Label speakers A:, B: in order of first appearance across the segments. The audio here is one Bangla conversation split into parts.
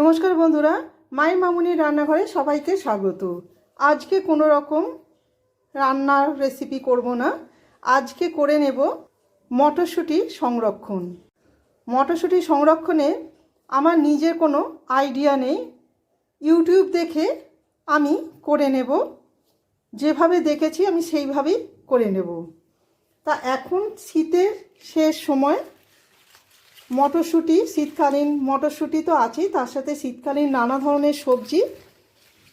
A: নমস্কার বন্ধুরা, মাই মামুনির রান্নাঘরে সবাইকে স্বাগত। আজকে কোনো রকম রান্নার রেসিপি করব না। আজকে করে নেব মটরশুঁটি সংরক্ষণ। মটরশুঁটি সংরক্ষণে আমার নিজের কোনো আইডিয়া নেই। ইউটিউব দেখে আমি করে নেব। যেভাবে দেখেছি আমি সেইভাবেই করে নেব। তা এখন শীতের শেষ সময়। মটরশুঁটি, শীতকালীন মটরশুঁটি তো আছেই, তার সাথে শীতকালীন নানা ধরনের সবজি।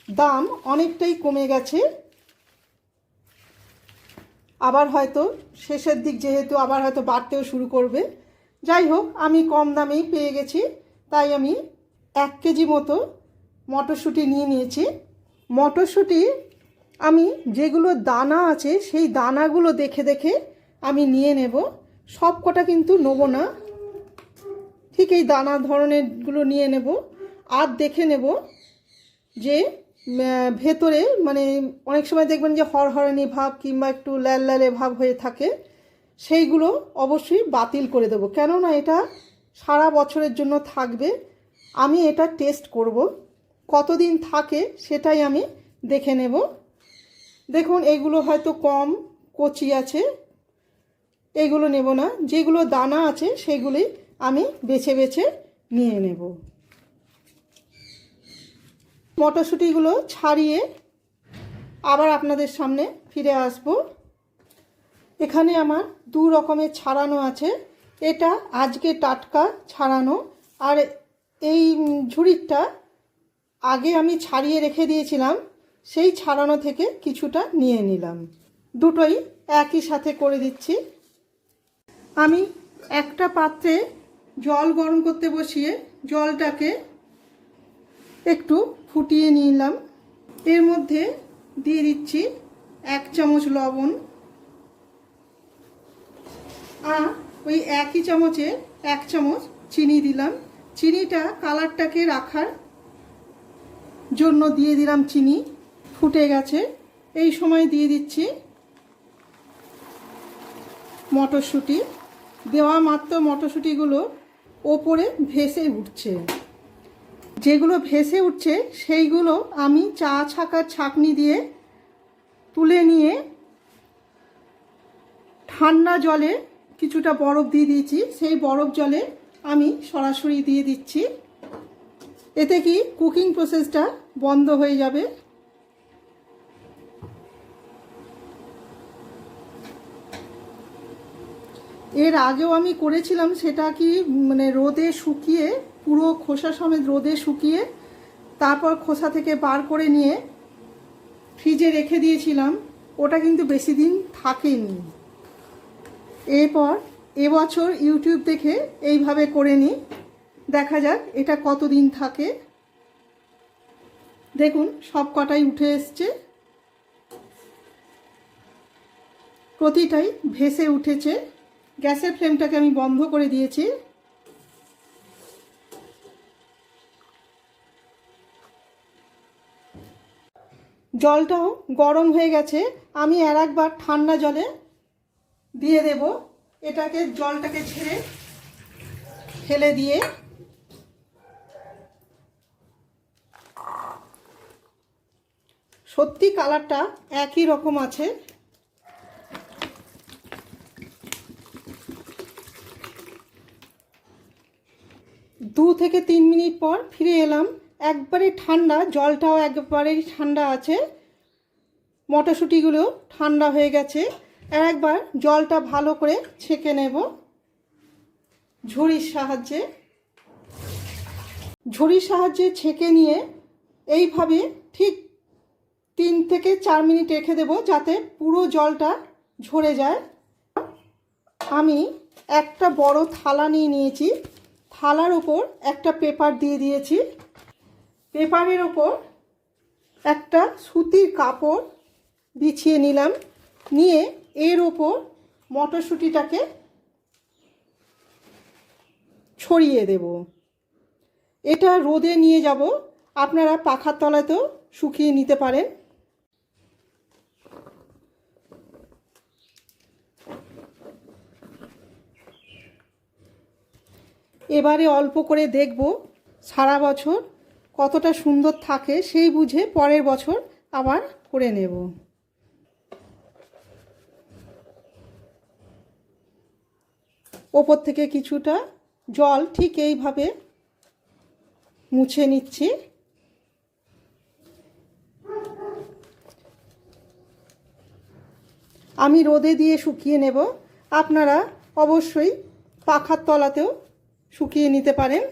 A: দাম অনেকটাই কমে গেছে। আবার হয়তো শেষের দিক যেহেতু আবার হয়তো বাড়তেও শুরু করবে। যাই হোক, আমি কম দামেই পেয়ে গেছি, তাই আমি এক কেজি মতো মটরশুঁটি নিয়ে নিয়েছি। মটরশুঁটি আমি যেগুলো দানা আছে, সেই দানাগুলো দেখে দেখে আমি নিয়ে নেব। সব কটা কিন্তু নেব না। ঠিক এই দানা ধরনেরগুলো নিয়ে নেব। আর দেখে নেব যে ভেতরে মানে অনেক সময় দেখবেন যে হরহরানি ভাব কিংবা একটু ল্যাল ল্যালে ভাব হয়ে থাকে, সেইগুলো অবশ্যই বাতিল করে দেবো। কেননা এটা সারা বছরের জন্য থাকবে। আমি এটা টেস্ট করব। কতদিন থাকে সেটাই আমি দেখে নেব। দেখুন, এগুলো হয়তো কম কচি আছে, এগুলো নেব না। যেগুলো দানা আছে, সেগুলি আমি বেছে বেছে নিয়ে নেব। মটরশুঁটিগুলো ছাড়িয়ে আবার আপনাদের সামনে ফিরে আসব। এখানে আমার দু রকমের ছাড়ানো আছে। এটা আজকে টাটকা ছাড়ানো আর এই ঝুড়িটা আগে আমি ছাড়িয়ে রেখে দিয়েছিলাম, সেই ছাড়ানো থেকে কিছুটা নিয়ে নিলাম। দুটোই একই সাথে করে দিচ্ছি। আমি একটা পাত্রে জল গরম করতে বসিয়ে জলটাকে একটু ফুটিয়ে নিলাম। এর মধ্যে দিয়ে দিচ্ছি এক চামচ লবণ আর ওই একই চামচে এক চামচ চিনি দিলাম। চিনিটা কালারটাকে রাখার জন্য দিয়ে দিলাম চিনি। ফুটে গেছে। এই সময় দিয়ে দিচ্ছি মটরশুঁটি। দেওয়া মাত্র মটরশুঁটিগুলো ওপরে ভেসে উঠছে। যেগুলো ভেসে উঠছে, সেইগুলো আমি চা ছাকার ছাকনি দিয়ে তুলে নিয়ে ঠান্ডা জলে কিছুটা বরফ দিয়ে দিয়েছি। সেই বরফ জলে আমি সরাসরি দিয়ে দিচ্ছি। এতে কি কুকিং প্রসেসটা বন্ধ হয়ে যাবে? এর আগেও আমি করেছিলাম সেটা কি মানে রোদে শুকিয়ে, পুরো খোসা সমেত রোদে শুকিয়ে, তারপর খোসা থেকে বার করে নিয়ে ফ্রিজে রেখে দিয়েছিলাম। ওটা কিন্তু বেশি দিন থাকেনি। এরপর এবছর ইউটিউব দেখে এইভাবে করে নিই। দেখা যাক এটা কতদিন থাকে। দেখুন, সব কটাই উঠে এসছে। প্রতিটাই ভেসে উঠেছে। গ্যাসের ফ্লেমটাকে আমি বন্ধ করে দিয়েছি। জলটাও গরম হয়ে গেছে। আমি আর একবার ঠান্ডা জলে দিয়ে দেব। এটাকে জলটাকে ছেড়ে ফেলে দিয়ে সত্যি কালারটা একই রকম আছে দু থেকে তিন মিনিট পর ফিরে এলাম। একবারে ঠান্ডা, জলটাও একবারেই ঠান্ডা আছে। মটরশুঁটিগুলো ঠান্ডা হয়ে গেছে। আর একবার জলটা ভালো করে ছেঁকে নেব। ঝুড়ির সাহায্যে। ঝুড়ির সাহায্যে ছেঁকে নিয়ে এইভাবে ঠিক তিন থেকে চার মিনিট রেখে দেব যাতে পুরো জলটা ঝরে যায়। আমি একটা বড় থালা নিয়ে নিয়েছি। থালার ওপর একটা পেপার দিয়ে দিয়েছি। পেপারের ওপর একটা সুতির কাপড় বিছিয়ে নিলাম। নিয়ে এর ওপর মটরশুঁটিটাকে ছড়িয়ে দেব। এটা রোদে নিয়ে যাব। আপনারা পাখার তলাতেও শুকিয়ে নিতে পারেন। এবারে অল্প করে দেখব সারা বছর কতটা সুন্দর থাকে সেই বুঝে পরের বছর আবার করে নেব। ওপর থেকে কিছুটা জল ঠিক এইভাবে মুছে নিচ্ছি। আমি রোদে দিয়ে শুকিয়ে নেব। আপনারা অবশ্যই পাখার তলাতেও শুকিয়ে নিতে পারেন।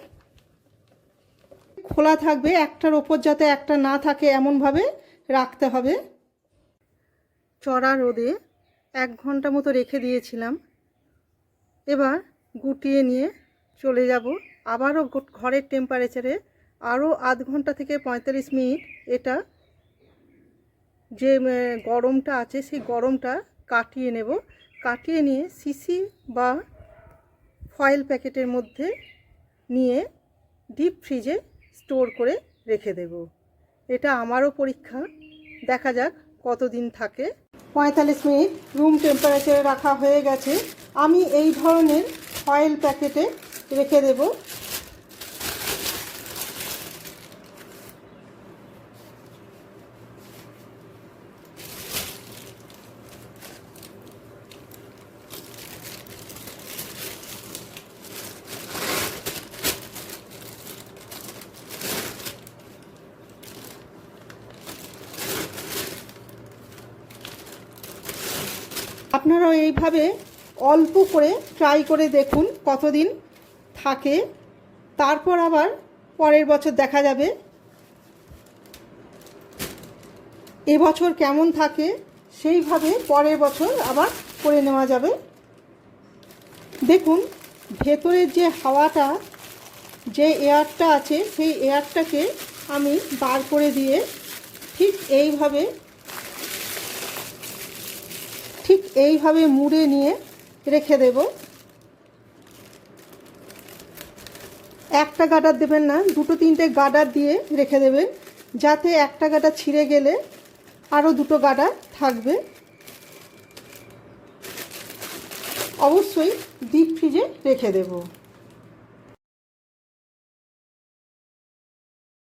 A: খোলা থাকবে, একটার ওপর যাতে একটা না থাকে এমনভাবে রাখতে হবে। চড়া রোদে এক ঘণ্টা মতো রেখে দিয়েছিলাম। এবার গুটিয়ে নিয়ে চলে যাব। আবারও ঘরের টেম্পারেচারে আরও আধ ঘণ্টা থেকে পঁয়তাল্লিশ মিনিট এটা যে গরমটা আছে, সেই গরমটা কাটিয়ে নেব। কাটিয়ে নিয়ে সিসি বা ফয়েল প্যাকেটের মধ্যে নিয়ে ডিপ ফ্রিজে স্টোর করে রেখে দেব। এটা আমারও পরীক্ষা। দেখা যাক কতদিন থাকে। পঁয়তাল্লিশ মিনিট রুম টেম্পারেচারে রাখা হয়ে গেছে। আমি এই ধরনের ফয়েল প্যাকেটে রেখে দেব। আপনারাও এইভাবে অল্প করে ট্রাই করে দেখুন কতদিন থাকে। তারপর আবার পরের বছর দেখা যাবে। এবছর কেমন থাকে সেইভাবে পরের বছর আবার করে নেওয়া যাবে। দেখুন, ভেতরের যে হাওয়াটা, যে এয়ারটা আছে, সেই এয়ারটাকে আমি বার করে দিয়ে ঠিক এইভাবে ঠিক এইভাবে মুড়ে নিয়ে রেখে দেব। একটা গাডার দেবেন না, দুটো তিনটে গাডার দিয়ে রেখে দেবেন, যাতে একটা গাডা ছিঁড়ে গেলে আরও দুটো গাডার থাকবে। অবশ্যই ডিপ ফ্রিজে রেখে দেবো।